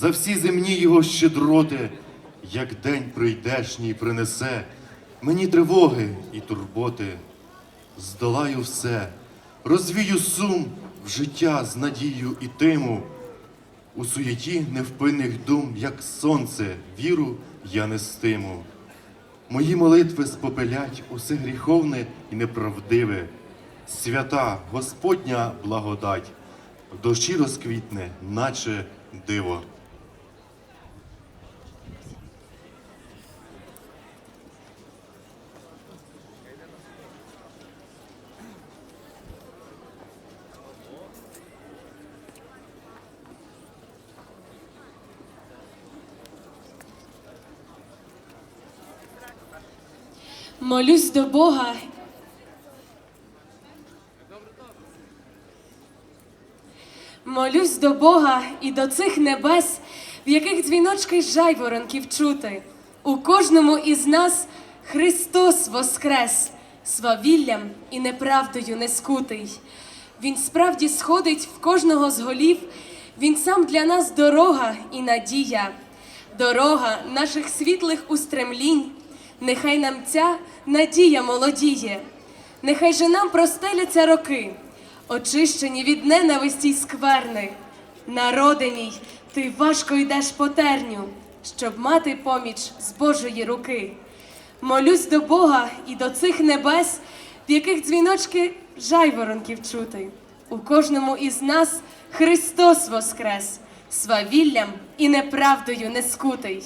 за всі земні його щедроти, як день прийдешній принесе мені тривоги і турботи. Здолаю все, розвію сум в життя з надією і тиму. У суєті невпинних дум, як сонце, віру я нестиму. Мої молитви спопелять усе гріховне і неправдиве. Свята Господня благодать в душі розквітне, наче диво. Молюсь до Бога. Молюсь до Бога і до цих небес, в яких дзвіночки жайворонків чути. У кожному із нас Христос воскрес, свавіллям і неправдою не скутий. Він справді сходить в кожного з голів, він сам для нас дорога і надія, дорога наших світлих устремлінь. Нехай нам ця надія молодіє, нехай же нам простеляться роки, очищені від ненависті й скверни. Народи мій, ти важко йдеш по терню, щоб мати поміч з Божої руки. Молюсь до Бога і до цих небес, в яких дзвіночки жайворонків чути. У кожному із нас Христос воскрес, свавіллям і неправдою не скутий.